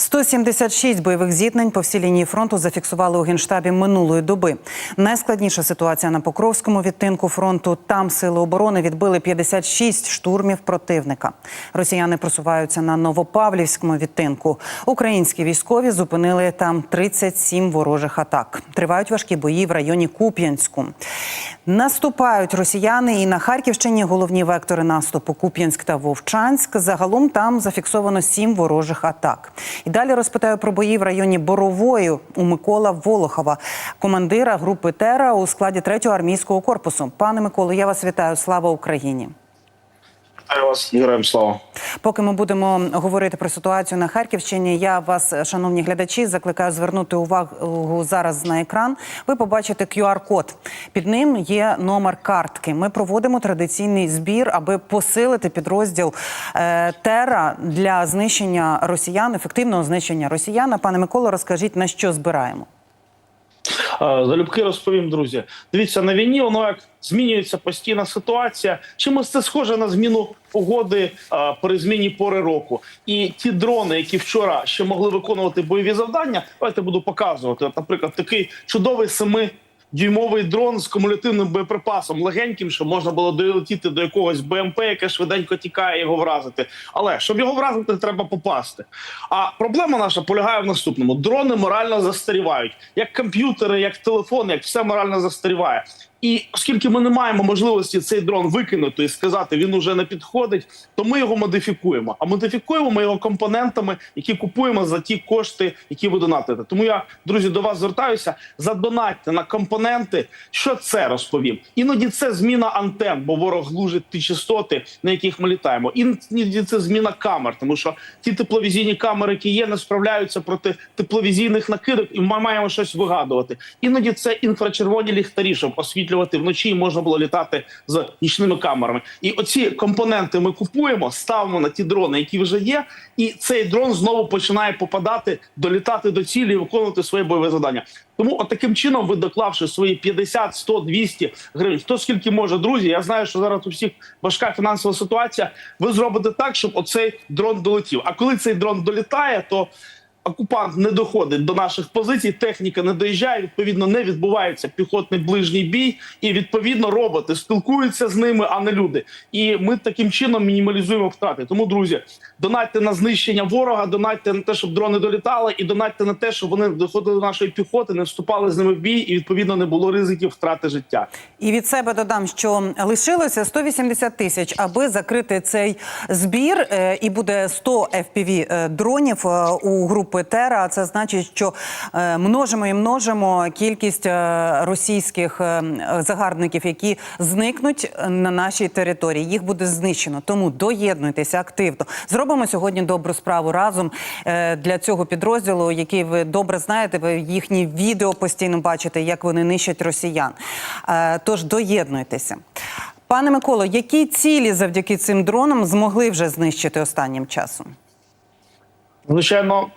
176 бойових зіткнень по всій лінії фронту зафіксували у генштабі минулої доби. Найскладніша ситуація на Покровському відтинку фронту. Там сили оборони відбили 56 штурмів противника. Росіяни просуваються на Новопавлівському відтинку. Українські військові зупинили там 37 ворожих атак. Тривають важкі бої в районі Куп'янську. Наступають росіяни і на Харківщині головні вектори наступу Куп'янськ та Вовчанськ. Загалом там зафіксовано сім ворожих атак. Далі розпитаю про бої в районі Боровою у Микола Волохова, командира групи Тера у складі 3-го армійського корпусу. Пане Миколо, я вас вітаю. Слава Україні! Вітаю вас, героям слава. Поки ми будемо говорити про ситуацію на Харківщині, я вас, шановні глядачі, закликаю звернути увагу зараз на екран. Ви побачите QR-код. Під ним є номер картки. Ми проводимо традиційний збір, аби посилити підрозділ е, Тера для знищення росіян, ефективного знищення росіян. Пане Миколо, розкажіть на що збираємо. Залюбки розповім, друзі. Дивіться, на війні воно як змінюється постійна ситуація. Чимось це схоже на зміну погоди при зміні пори року. І ті дрони, які вчора ще могли виконувати бойові завдання, давайте буду показувати. Наприклад, такий чудовий семи. Дюймовий дрон з кумулятивним боєприпасом легеньким, щоб можна було долетіти до якогось БМП, яке швиденько тікає, його вразити. Але щоб його вразити, треба попасти. А проблема наша полягає в наступному: дрони морально застарівають, як комп'ютери, як телефони, як все морально застаріває. І оскільки ми не маємо можливості цей дрон викинути і сказати, він уже не підходить, то ми його модифікуємо. А модифікуємо ми його компонентами, які купуємо за ті кошти, які ви донатите. Тому я, друзі, до вас звертаюся. Задонатьте на компоненти. Що це розповім? Іноді це зміна антен, бо ворог глужить ті частоти, на яких ми літаємо. Іноді це зміна камер, тому що ті тепловізійні камери, які є, не справляються проти тепловізійних накидок, і ми маємо щось вигадувати. Іноді це інфрачервоні ліхтарі, щоб освітлювати вночі, і можна було літати з нічними камерами. І оці компоненти ми купуємо, ставимо на ті дрони, які вже є, і цей дрон знову починає попадати, долітати до цілі виконувати своє бойове завдання. Тому, от таким чином, ви доклавши свої 50, 100, 200 гривень, хто скільки може, друзі. Я знаю, що зараз у всіх важка фінансова ситуація. Ви зробите так, щоб оцей дрон долетів. А коли цей дрон долітає, то окупант не доходить до наших позицій, техніка не доїжджає. Відповідно, не відбувається піхотний ближній бій, і відповідно роботи спілкуються з ними, а не люди. І ми таким чином мінімалізуємо втрати. Тому, друзі, донатьте на знищення ворога, донатьте на те, щоб дрони долітали, і донатьте на те, щоб вони доходили до нашої піхоти, не вступали з ними в бій, і відповідно не було ризиків втрати життя. І від себе додам, що лишилося 180 тисяч, аби закрити цей збір, е, і буде 100 FPV е, дронів е, у групи Тера. Це значить, що е, множимо і множимо кількість е, російських е, загарбників, які зникнуть на нашій території. Їх буде знищено. Тому доєднуйтеся активно. Зробимо сьогодні добру справу разом для цього підрозділу, який ви добре знаєте. Ви їхні відео постійно бачите, як вони нищать росіян. Тож доєднуйтеся. Пане Миколо, які цілі завдяки цим дронам змогли вже знищити останнім часом? Звичайно,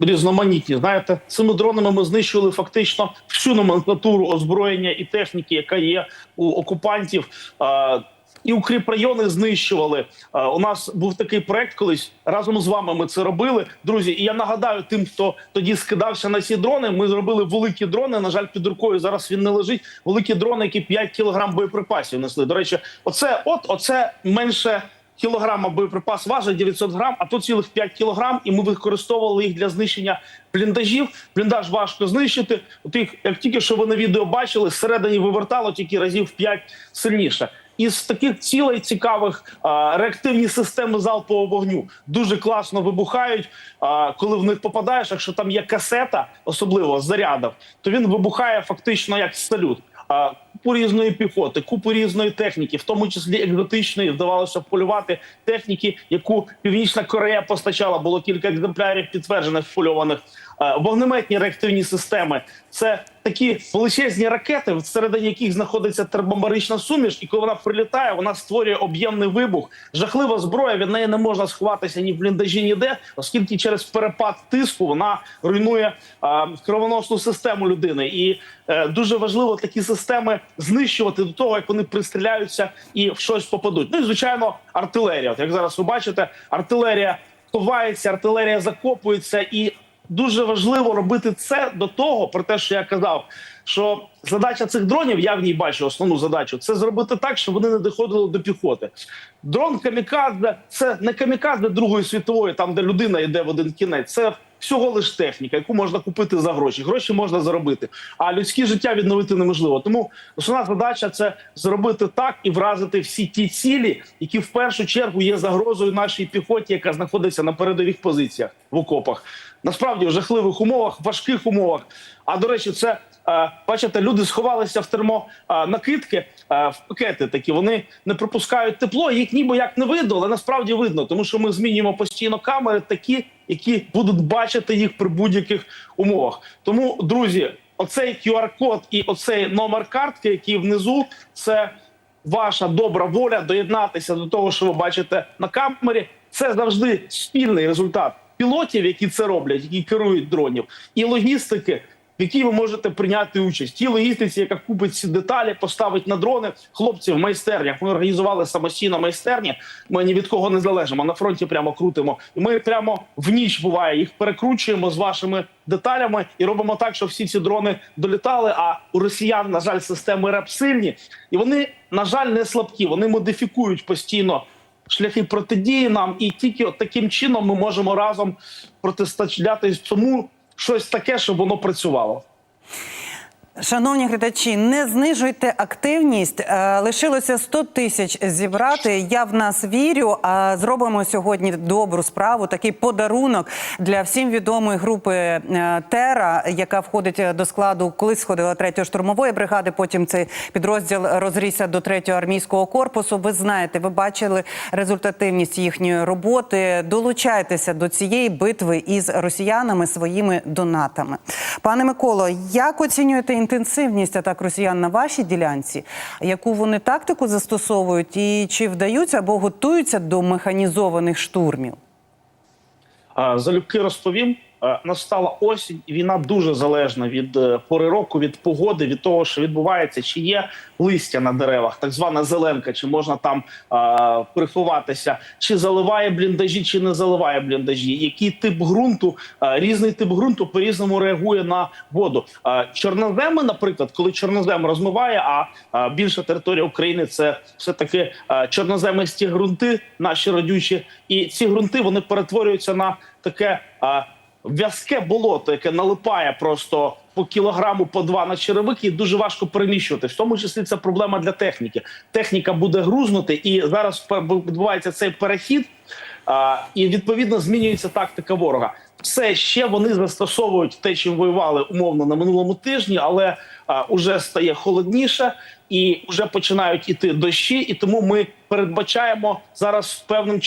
різноманітні. Знаєте, цими дронами ми знищували фактично всю номенклатуру озброєння і техніки, яка є у окупантів. І укріпрайони знищували. У нас був такий проект колись разом з вами. Ми це робили, друзі. І я нагадаю тим, хто тоді скидався на ці дрони. Ми зробили великі дрони. На жаль, під рукою зараз він не лежить. Великі дрони, які 5 кілограм боєприпасів несли. До речі, оце, от оце менше. Кілограма боєприпас важить 900 грам, а то цілих 5 кілограм, і ми використовували їх для знищення бліндажів. Бліндаж важко знищити. От їх, як тільки що ви на відео бачили, зсередині вивертало тільки разів в 5 сильніше. Із таких цілей цікавих а, реактивні системи залпового вогню дуже класно вибухають. А, коли в них попадаєш, якщо там є касета, особливо з то він вибухає фактично як салют. Купу різної піхоти, купу різної техніки, в тому числі екзотичної, вдавалося полювати техніки, яку Північна Корея постачала. Було кілька екземплярів підтверджених впольованих. Е, Вогнеметні реактивні системи це такі величезні ракети, всередині яких знаходиться термобарична суміш, і коли вона прилітає, вона створює об'ємний вибух. Жахлива зброя. Від неї не можна сховатися ні в бліндажі, ніде, оскільки через перепад тиску вона руйнує е, кровоносну систему людини. І е, дуже важливо такі системи знищувати до того, як вони пристріляються і в щось попадуть. Ну і звичайно, артилерія. От як зараз ви бачите, артилерія ховається, артилерія закопується, і дуже важливо робити це до того, про те, що я казав, що задача цих дронів, я в ній бачу основну задачу, це зробити так, щоб вони не доходили до піхоти. Дрон камікадзе це не камікадзе Другої світової, там де людина йде в один кінець. Це всього лиш техніка, яку можна купити за гроші. Гроші можна заробити, а людське життя відновити неможливо. Тому основна задача це зробити так і вразити всі ті цілі, які в першу чергу є загрозою нашій піхоті, яка знаходиться на передових позиціях в окопах. Насправді в жахливих умовах, важких умовах. А до речі, це е, бачите, люди сховалися в термонакидки, е, в пакети такі. Вони не пропускають тепло. Їх ніби як не видно, але насправді видно, тому що ми змінюємо постійно камери, такі, які будуть бачити їх при будь-яких умовах. Тому, друзі, оцей QR-код і оцей номер картки, який внизу, це ваша добра воля доєднатися до того, що ви бачите на камері. Це завжди спільний результат пілотів, які це роблять, які керують дронів, і логістики, в якій ви можете прийняти участь. Ті логістиці, яка купить ці деталі, поставить на дрони хлопців в майстернях. Ми організували самостійно майстерні. Ми ні від кого не залежимо. На фронті прямо крутимо. І ми прямо в ніч буває їх перекручуємо з вашими деталями і робимо так, щоб всі ці дрони долітали. А у росіян, на жаль, системи РЕП сильні, і вони, на жаль, не слабкі. Вони модифікують постійно шляхи протидії нам, і тільки от таким чином ми можемо разом протистояти цьому щось таке, щоб воно працювало. Шановні глядачі, не знижуйте активність. Е, Лишилося 100 тисяч зібрати. Я в нас вірю. А зробимо сьогодні добру справу. Такий подарунок для всім відомої групи е, Тера, яка входить до складу, колись входила 3-ї штурмової бригади. Потім цей підрозділ розрісся до 3-го армійського корпусу. Ви знаєте, ви бачили результативність їхньої роботи. Долучайтеся до цієї битви із росіянами своїми донатами. Пане Миколо, як оцінюєте інтенсивність атак росіян на вашій ділянці? Яку вони тактику застосовують, і чи вдаються або готуються до механізованих штурмів? Залюбки розповім. Е, Настала осінь, і війна дуже залежна від е, пори року, від погоди, від того, що відбувається, чи є листя на деревах, так звана зеленка, чи можна там а, приховатися, чи заливає бліндажі, чи не заливає бліндажі. Який тип ґрунту, а, різний тип ґрунту по різному реагує на воду. А, чорноземи, наприклад, коли чорнозем розмиває, а, а більша територія України це все таки чорноземисті ґрунти, наші родючі, і ці ґрунти вони перетворюються на таке. А, В'язке болото, яке налипає просто по кілограму, по два на черевики, і дуже важко переміщувати. В тому числі це проблема для техніки. Техніка буде грузнути, і зараз відбувається цей перехід, а, і відповідно змінюється тактика ворога. Все ще вони застосовують те, чим воювали умовно на минулому тижні, але а, уже стає холодніше і вже починають іти дощі, і тому ми передбачаємо зараз певним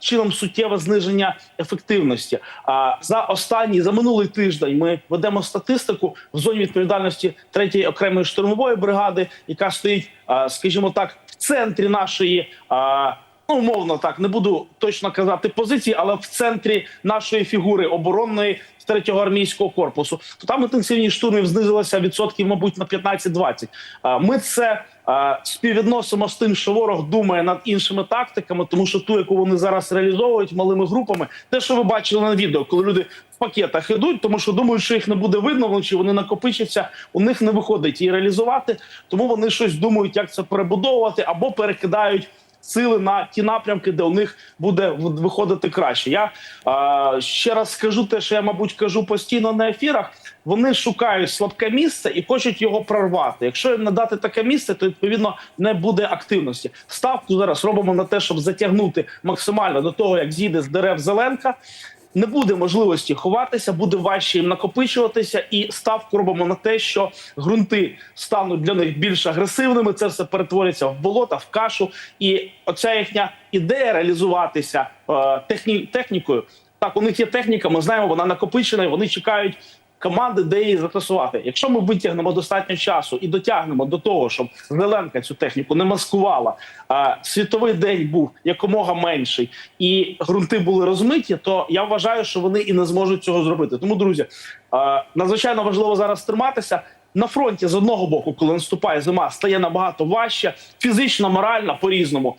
чином суттєве зниження ефективності. А за останній за минулий тиждень ми ведемо статистику в зоні відповідальності третьої окремої штурмової бригади, яка стоїть, а, скажімо так, в центрі нашої. а, Ну, умовно так, не буду точно казати позиції, але в центрі нашої фігури оборонної з третього армійського корпусу, то там інтенсивність штурмів знизилася відсотків, мабуть, на 15-20. А, Ми це співвідносимо з тим, що ворог думає над іншими тактиками, тому що ту, яку вони зараз реалізовують малими групами, те, що ви бачили на відео, коли люди в пакетах ідуть, тому що думають, що їх не буде видно вночі, вони накопичаться, у них не виходить її реалізувати, тому вони щось думають, як це перебудовувати або перекидають сили на ті напрямки, де у них буде виходити краще. Я е, ще раз скажу те, що я, мабуть, кажу постійно на ефірах. Вони шукають слабке місце і хочуть його прорвати. Якщо їм надати таке місце, то відповідно не буде активності. Ставку зараз робимо на те, щоб затягнути максимально до того, як з'їде з дерев зеленка. Не буде можливості ховатися, буде важче їм накопичуватися, і ставку робимо на те, що ґрунти стануть для них більш агресивними. Це все перетвориться в болота, в кашу. І оця їхня ідея реалізуватися е, техні, технікою. Так, у них є техніка, ми знаємо, вона накопичена, і вони чекають команди, де її застосувати. Якщо ми витягнемо достатньо часу і дотягнемо до того, щоб Зеленка цю техніку не маскувала, а світовий день був якомога менший, і ґрунти були розмиті, то я вважаю, що вони і не зможуть цього зробити. Тому, друзі, надзвичайно важливо зараз триматися. На фронті з одного боку, коли наступає зима, стає набагато важче, фізично, морально по різному.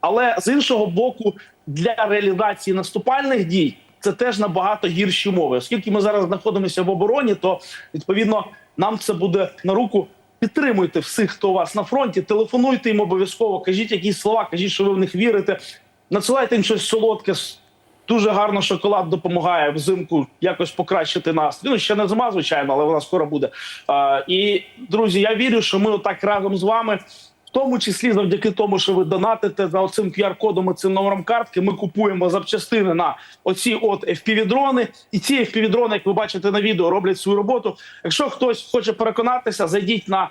Але з іншого боку, для реалізації наступальних дій це теж набагато гірші умови. Оскільки ми зараз знаходимося в обороні, то відповідно нам це буде на руку. Підтримуйте всіх, хто у вас на фронті, телефонуйте їм обов'язково, кажіть якісь слова, кажіть, що ви в них вірите. Надсилайте їм щось солодке. Дуже гарно шоколад допомагає взимку якось покращити настрій. Ну ще не зима, звичайно, але вона скоро буде. А, і друзі, я вірю, що ми отак разом з вами. Тому числі завдяки тому, що ви донатите за оцим QR-кодом і цим номером картки, ми купуємо запчастини на оці от FPV-дрони. І ці FPV-дрони, як ви бачите на відео, роблять свою роботу. Якщо хтось хоче переконатися, зайдіть на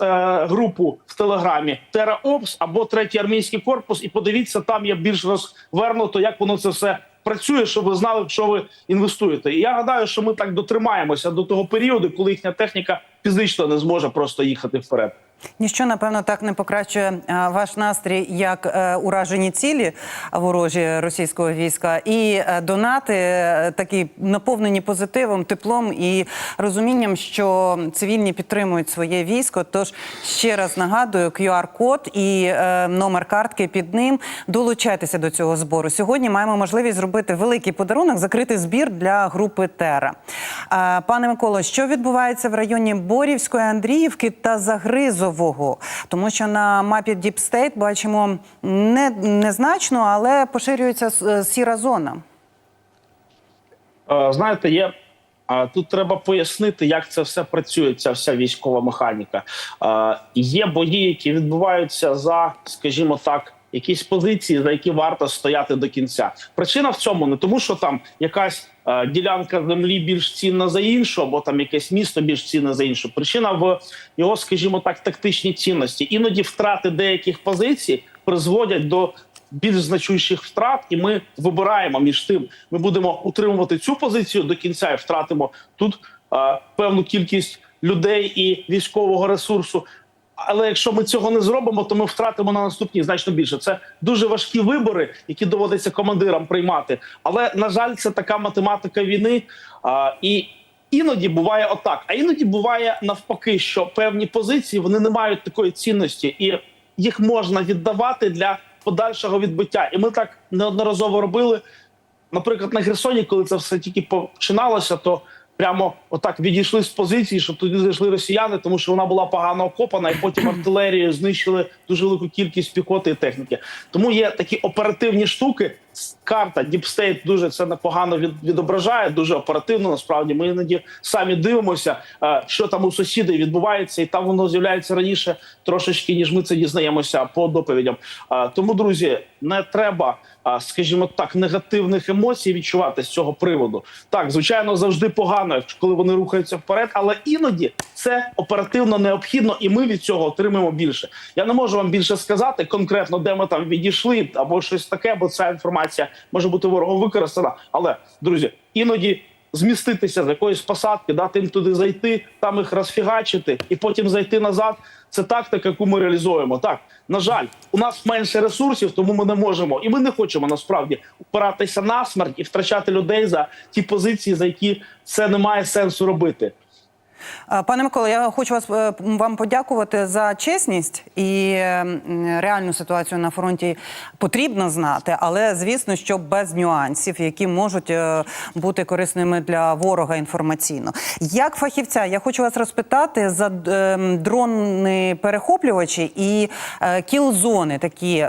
е, групу в телеграмі TerraOps або третій армійський корпус, і подивіться, там є більш розвернуто, як воно це все працює, щоб ви знали, в що ви інвестуєте. І я гадаю, що ми так дотримаємося до того періоду, коли їхня техніка фізично не зможе просто їхати вперед. Ніщо напевно так не покращує ваш настрій, як е, уражені цілі ворожі російського війська, і е, донати е, такі наповнені позитивом, теплом і розумінням, що цивільні підтримують своє військо. Тож ще раз нагадую, QR-код і е, номер картки під ним. Долучайтеся до цього збору. Сьогодні маємо можливість зробити великий подарунок, закрити збір для групи Тера. Е, Пане Миколо, що відбувається в районі Борівської, Андріївки та Загризового? Тому що на мапі State бачимо не, незначно, але поширюється е, сіра зона. Е, Знаєте, є тут треба пояснити, як це все працює. Ця вся військова механіка. Е, Є бої, які відбуваються за, скажімо так. Якісь позиції, за які варто стояти до кінця. Причина в цьому не тому, що там якась е, ділянка землі більш цінна за іншу, або там якесь місто більш цінне за іншу. Причина в його, скажімо так, тактичній цінності. Іноді втрати деяких позицій призводять до більш значущих втрат, і ми вибираємо між тим. Ми будемо утримувати цю позицію до кінця і втратимо тут е, певну кількість людей і військового ресурсу. Але якщо ми цього не зробимо, то ми втратимо на наступній значно більше. Це дуже важкі вибори, які доводиться командирам приймати. Але на жаль, це така математика війни. А, і іноді буває отак. А іноді буває навпаки, що певні позиції вони не мають такої цінності, і їх можна віддавати для подальшого відбиття. І ми так неодноразово робили. Наприклад, на Херсоні, коли це все тільки починалося, то прямо отак відійшли з позиції, щоб туди зайшли росіяни, тому що вона була погано окопана, і потім артилерією знищили дуже велику кількість піхоти і техніки. Тому є такі оперативні штуки. Карта State дуже це непогано від, відображає, дуже оперативно. Насправді ми іноді самі дивимося, е, що там у сусідів відбувається, і там воно з'являється раніше трошечки, ніж ми це дізнаємося по доповідям. Е, Тому, друзі, не треба, е, скажімо так, негативних емоцій відчувати з цього приводу. Так, звичайно, завжди погано, коли вони рухаються вперед, але іноді це оперативно необхідно, і ми від цього отримаємо більше. Я не можу вам більше сказати конкретно, де ми там відійшли, або щось таке, бо ця інформація може бути ворогом використана. Але друзі, іноді. Зміститися з якоїсь посадки, дати їм туди зайти, там їх розфігачити і потім зайти назад. Це тактика, яку ми реалізуємо. Так на жаль, у нас менше ресурсів, тому ми не можемо, і ми не хочемо насправді упиратися на смерть і втрачати людей за ті позиції, за які це не має сенсу робити. Пане Миколо, я хочу вас е, вам подякувати за чесність і реальну ситуацію на фронті потрібно знати, але звісно, що без нюансів, які можуть е, бути корисними для ворога інформаційно. Як фахівця, я хочу вас розпитати за е, дрони перехоплювачі і кіл-зони, такі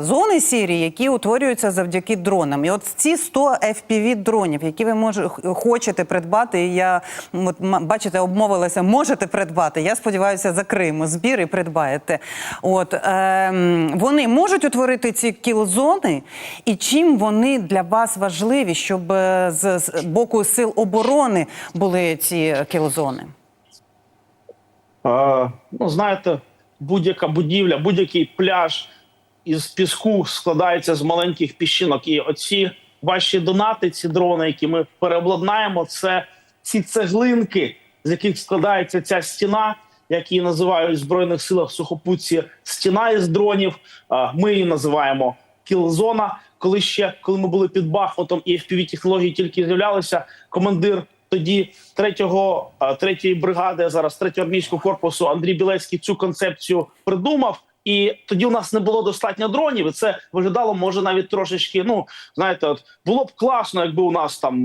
зони сірі, які утворюються завдяки дронам. І от ці 100 FPV дронів, які ви може хочете придбати. Я от, бачите, обмовилася, можете придбати. Я сподіваюся, закриємо збір і придбаєте. От ем, вони можуть утворити ці кіл-зони, і чим вони для вас важливі, щоб е, з, боку сил оборони були ці кіл-зони? Е, ну, знаєте, будь-яка будівля, будь-який пляж із піску складається з маленьких піщинок. І оці ваші донати, ці дрони, які ми переобладнаємо, це ці цеглинки, з яких складається ця стіна, як її називають в збройних силах сухопутці, стіна із дронів. Ми її називаємо кілзона. Коли ще коли ми були під Бахмутом і fpv технології тільки з'являлися, командир тоді третього третьої бригади, зараз третього армійського корпусу Андрій Білецький цю концепцію придумав. І тоді у нас не було достатньо дронів. І це виглядало може навіть трошечки. Ну знаєте, от було б класно, якби у нас там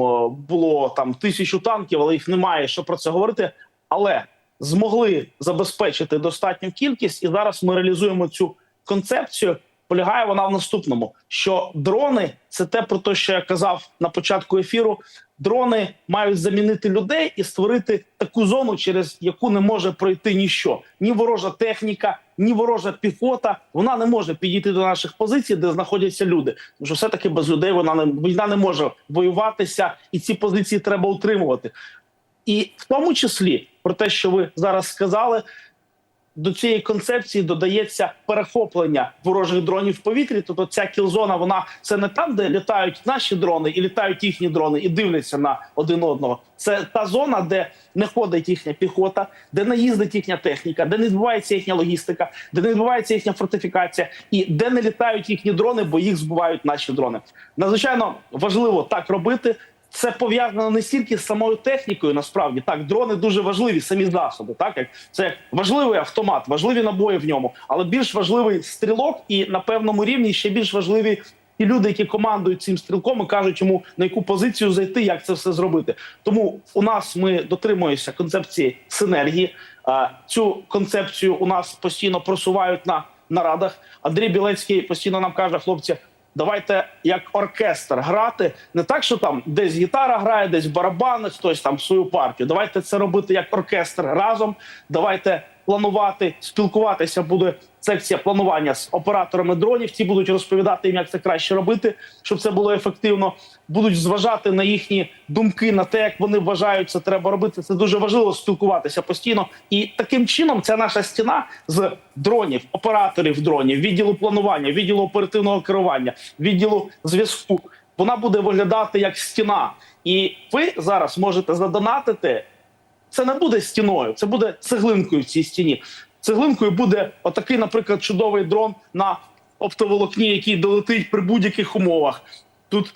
було там тисячу танків, але їх немає. Що про це говорити? Але змогли забезпечити достатню кількість, і зараз ми реалізуємо цю концепцію. Полягає вона в наступному: що дрони це те про те, що я казав на початку ефіру. Дрони мають замінити людей і створити таку зону, через яку не може пройти ніщо. Ні ворожа техніка, ні ворожа піхота. Вона не може підійти до наших позицій, де знаходяться люди. Тому що все таки без людей вона не війна не може воюватися, і ці позиції треба утримувати. І в тому числі про те, що ви зараз сказали, до цієї концепції додається перехоплення ворожих дронів в повітрі. Тобто ця кілзона, вона це не там, де літають наші дрони і літають їхні дрони, і дивляться на один одного. Це та зона, де не ходить їхня піхота, де не їздить їхня техніка, де не відбувається їхня логістика, де не відбувається їхня фортифікація, і де не літають їхні дрони, бо їх збивають наші дрони. Надзвичайно важливо так робити. Це пов'язано не стільки з самою технікою, насправді так, дрони дуже важливі, самі засоби. Так як це важливий автомат, важливі набої в ньому, але більш важливий стрілок, і на певному рівні ще більш важливі і люди, які командують цим стрілком, і кажуть йому на яку позицію зайти, як це все зробити. Тому у нас ми дотримуємося концепції синергії. Цю концепцію у нас постійно просувають на нарадах. Андрій Білецький постійно нам каже, хлопці. Давайте як оркестр грати не так, що там десь гітара грає, десь барабани, хтось там свою партію. Давайте це робити як оркестр разом. Давайте планувати, спілкуватися. Буде секція планування з операторами дронів. Ті будуть розповідати їм, як це краще робити, щоб це було ефективно. Будуть зважати на їхні думки, на те, як вони вважають, це треба робити. Це дуже важливо спілкуватися постійно. І таким чином ця наша стіна з дронів, операторів дронів, відділу планування, відділу оперативного керування, відділу зв'язку. Вона буде виглядати як стіна, і ви зараз можете задонатити. Це не буде стіною, це буде цеглинкою в цій стіні. Цеглинкою буде отакий, наприклад, чудовий дрон на оптоволокні, який долетить при будь-яких умовах. Тут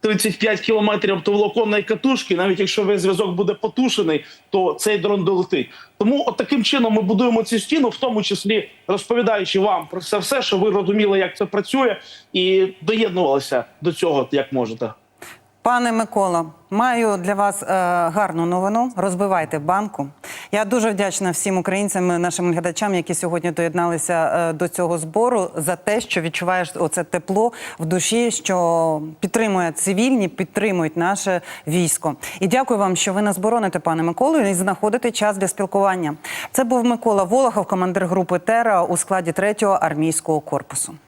35 кілометрів оптоволоконної катушки. Навіть якщо весь зв'язок буде потушений, то цей дрон долетить. Тому от таким чином ми будуємо цю стіну, в тому числі розповідаючи вам про це все, що ви розуміли, як це працює, і доєднувалися до цього як можете. Пане Микола, маю для вас е, гарну новину. Розбивайте банку. Я дуже вдячна всім українцям, нашим глядачам, які сьогодні доєдналися е, до цього збору, за те, що відчуваєш оце тепло в душі, що підтримує цивільні, підтримують наше військо. І дякую вам, що ви нас бороните, пане Миколу, і знаходите час для спілкування. Це був Микола Волохов, командир групи Тера у складі 3-го армійського корпусу.